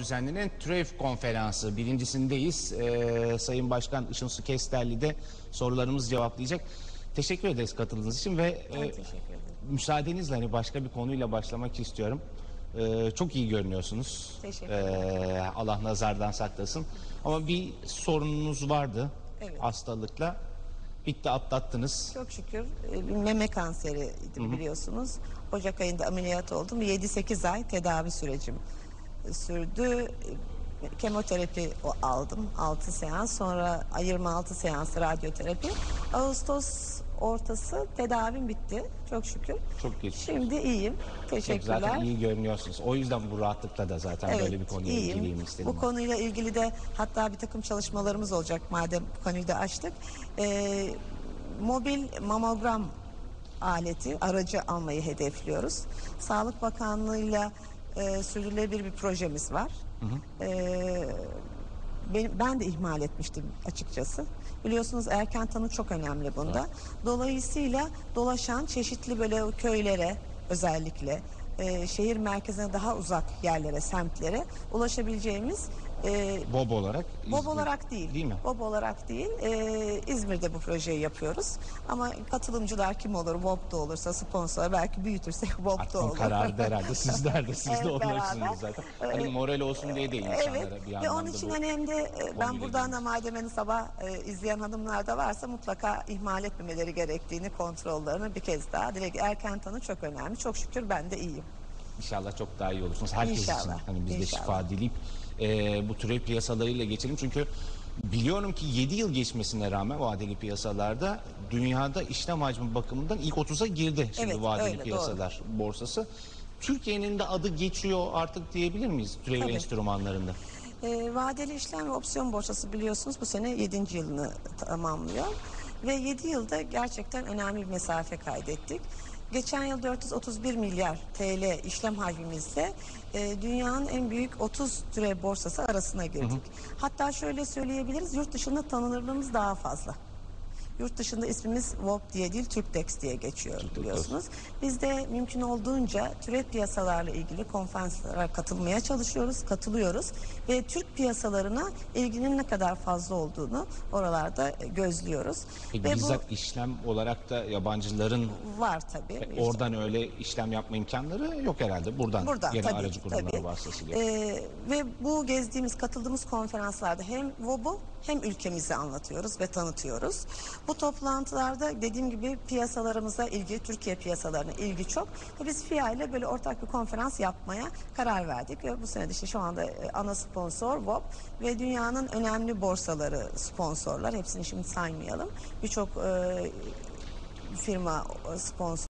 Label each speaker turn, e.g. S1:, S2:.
S1: düzenlenen TÜREV konferansı birincisindeyiz. Ee, Sayın Başkan Işın Su Kesterli de sorularımızı cevaplayacak. Teşekkür ederiz katıldığınız için ve e,
S2: ederim.
S1: müsaadenizle hani başka bir konuyla başlamak istiyorum. Ee, çok iyi görünüyorsunuz.
S2: Teşekkür
S1: Ee, Allah nazardan saklasın. Ama bir sorununuz vardı
S2: Evet.
S1: hastalıkla. Bitti atlattınız.
S2: Çok şükür e, bir meme kanseriydi biliyorsunuz. Ocak ayında ameliyat oldum. 7-8 ay tedavi sürecim sürdü. Kemoterapi aldım 6 seans sonra 26 seans radyoterapi. Ağustos ortası tedavim bitti çok şükür.
S1: Çok geçmiş.
S2: Şimdi iyiyim.
S1: Çok
S2: Teşekkürler.
S1: zaten iyi görünüyorsunuz. O yüzden bu rahatlıkla da zaten böyle bir konuya
S2: iyiyim.
S1: ilgiliyim istedim.
S2: Bu konuyla ilgili de hatta bir takım çalışmalarımız olacak madem bu konuyu da açtık. Ee, mobil mamogram aleti, aracı almayı hedefliyoruz. Sağlık Bakanlığı'yla e, sürdürülebilir bir projemiz var. Ee, ben, ben de ihmal etmiştim açıkçası. Biliyorsunuz erken tanı çok önemli bunda. Dolayısıyla dolaşan çeşitli böyle köylere özellikle e, şehir merkezine daha uzak yerlere, semtlere ulaşabileceğimiz e,
S1: Bob olarak.
S2: Bob
S1: İzmir-
S2: olarak değil.
S1: Değil mi?
S2: Bob olarak değil. e, İzmir'de bu projeyi yapıyoruz. Ama katılımcılar kim olur? Bob da olursa sponsor belki büyütürsek Bob
S1: Artık
S2: da olur.
S1: karar herhalde sizler de siz de
S2: Evet,
S1: onlarsınız
S2: beraber.
S1: zaten. Hani moral olsun diye değil insanlara
S2: Evet
S1: bir
S2: ve
S1: anlamda
S2: onun için hani hem de e, ben buradan da madem hani sabah e, izleyen hanımlar da varsa mutlaka ihmal etmemeleri gerektiğini kontrollerini bir kez daha direkt erken tanı çok önemli. Çok şükür ben de iyiyim.
S1: İnşallah çok daha iyi olursunuz. Herkes için
S2: İnşallah,
S1: hani biz de
S2: inşallah.
S1: şifa dileyip e, bu türev piyasalarıyla geçelim. Çünkü biliyorum ki 7 yıl geçmesine rağmen vadeli piyasalarda dünyada işlem hacmi bakımından ilk 30'a girdi şimdi
S2: Evet,
S1: vadeli
S2: öyle,
S1: piyasalar borsası. Türkiye'nin de adı geçiyor artık diyebilir miyiz türev
S2: Tabii.
S1: enstrümanlarında?
S2: E, vadeli işlem ve opsiyon borsası biliyorsunuz bu sene 7. yılını tamamlıyor. Ve 7 yılda gerçekten önemli bir mesafe kaydettik. Geçen yıl 431 milyar TL işlem hacmimizle e, dünyanın en büyük 30 türev borsası arasına girdik. Hatta şöyle söyleyebiliriz yurt dışında tanınırlığımız daha fazla. Yurt dışında ismimiz VOP diye değil Türkdex diye geçiyor biliyorsunuz. Biz de mümkün olduğunca türev piyasalarla ilgili konferanslara katılmaya çalışıyoruz, katılıyoruz ve Türk piyasalarına ilginin ne kadar fazla olduğunu oralarda e, gözlüyoruz.
S1: Peki
S2: ve
S1: bizzat işlem olarak da yabancıların
S2: bu var tabii.
S1: oradan öyle işlem yapma imkanları yok herhalde. Buradan,
S2: Buradan
S1: gene
S2: tabii,
S1: aracı kurumları
S2: tabii.
S1: vasıtasıyla.
S2: Ee, ve bu gezdiğimiz, katıldığımız konferanslarda hem VOB'u hem ülkemizi anlatıyoruz ve tanıtıyoruz. Bu toplantılarda dediğim gibi piyasalarımıza ilgi, Türkiye piyasalarına ilgi çok. Biz FİA ile böyle ortak bir konferans yapmaya karar verdik. Ve bu sene de işte şu anda e, ana sponsor VOB ve dünyanın önemli borsaları sponsorlar. Hepsini şimdi saymayalım. Birçok e, firma sponsor